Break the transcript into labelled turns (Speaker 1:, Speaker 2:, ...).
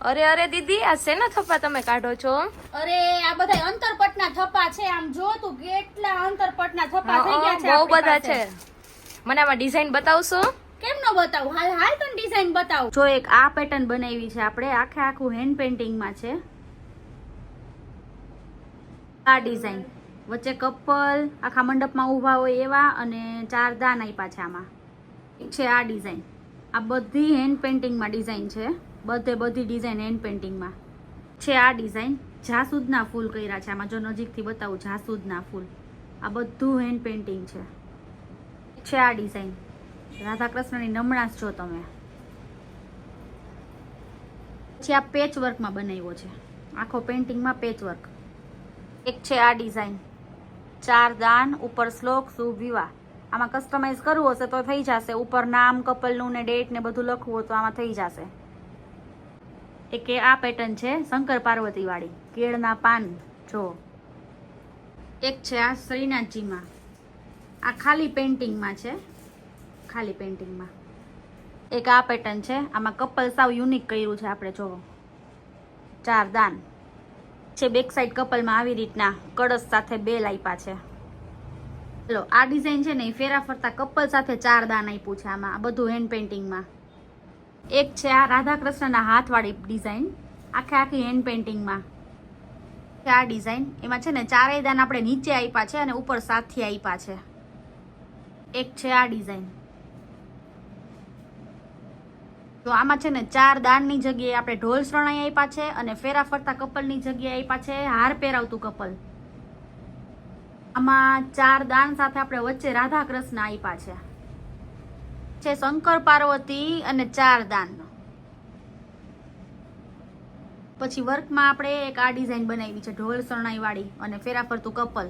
Speaker 1: અરે અરે દીદી આ શેના થપ્પા તમે કાઢો છો?
Speaker 2: અરે આ બધા અંતરપટના થપ્પા છે. આમ જો તું કેટલા અંતરપટના થપ્પા થઈ ગયા છે
Speaker 1: બહુ બધા છે. મને આમાં ડિઝાઇન બતાવશો?
Speaker 2: કેમ નો બતાવું? હાલ હાલ તને ડિઝાઇન બતાવું. જો એક આ પેટર્ન બનાવી છે આપણે આખે આખું હેન્ડ પેઇન્ટિંગમાં છે. આ ડિઝાઇન વચ્ચે કપલ આખા મંડપમાં ઊભા હોય એવા અને ચાર દાન આપ્યા છે આમાં. છે આ ડિઝાઇન આ બધી હેન્ડ પેઇન્ટિંગમાં ડિઝાઇન છે. બધે બધી ડિઝાઇન હેન્ડ પેઇન્ટિંગમાં છે આ ડિઝાઇન જાસૂદના ફૂલ કર્યા છે. આમાં જો નજીકથી બતાવું, જાસૂદના ફૂલ. આ બધું હેન્ડ પેઇન્ટિંગ છે. છે આ ડિઝાઇન રાધા કૃષ્ણની છો તમે. પછી આ પેચ વર્કમાં બનાવ્યો છે. આખો પેઇન્ટિંગમાં પેચ વર્ક એક છે આ ડિઝાઇન ચાર દાન, ઉપર શ્લોક શુભ વિવાહ આમાં કસ્ટમાઇઝ કરવું હશે તો થઈ જશે. ઉપર નામ, કપલનું ને ડેટ ને બધું લખવું તો આમાં થઈ જશે. એક આ પેટર્ન છે શંકર પાર્વતીવાળી. કેળના પાન, જો. એક છે આ શ્રીનાથજીમાં. આ ખાલી પેઇન્ટિંગમાં છે. ખાલી પેઇન્ટિંગમાં એક આ પેટર્ન છે. આમાં કપલ સાવ યુનિક કર્યું છે આપણે, જો. ચાર દાન. છે બેક સાઈડ કપલમાં આવી રીતના કળશ સાથે બેલ આપ્યા છે. ચલો આ ડિઝાઇન છે ને એ ફેરા ફરતા કપલ સાથે ચાર દાન આપ્યું છે આમાં, આ બધું હેન્ડ પેઇન્ટિંગમાં એક છે આ રાધા કૃષ્ણના હાથવાળી ડિઝાઇન આખે આખી હેન્ડ પેઇન્ટિંગમાં આ ડિઝાઇન એમાં છે ને ચારેય દાન આપણે નીચે આપ્યા છે અને ઉપર સાતથી આપ્યા છે. એક છે આ ડિઝાઇન તો આમાં છે ને ચાર દાનની જગ્યાએ આપણે ઢોલ શરણાઈ આપ્યા છે અને ફેરા ફરતા કપલની જગ્યાએ આપ્યા છે, હાર પહેરાવતું કપલ આમાં ચાર દાન સાથે આપણે વચ્ચે રાધા કૃષ્ણ આપ્યા છે. છે શંકર, પાર્વતી અને ચાર દાન. પછી વર્કમાં આપણે એક આ ડિઝાઇન બનાવી છે, ઢોલ શરણાઈ વાળી અને ફેરા ફરતું કપલ.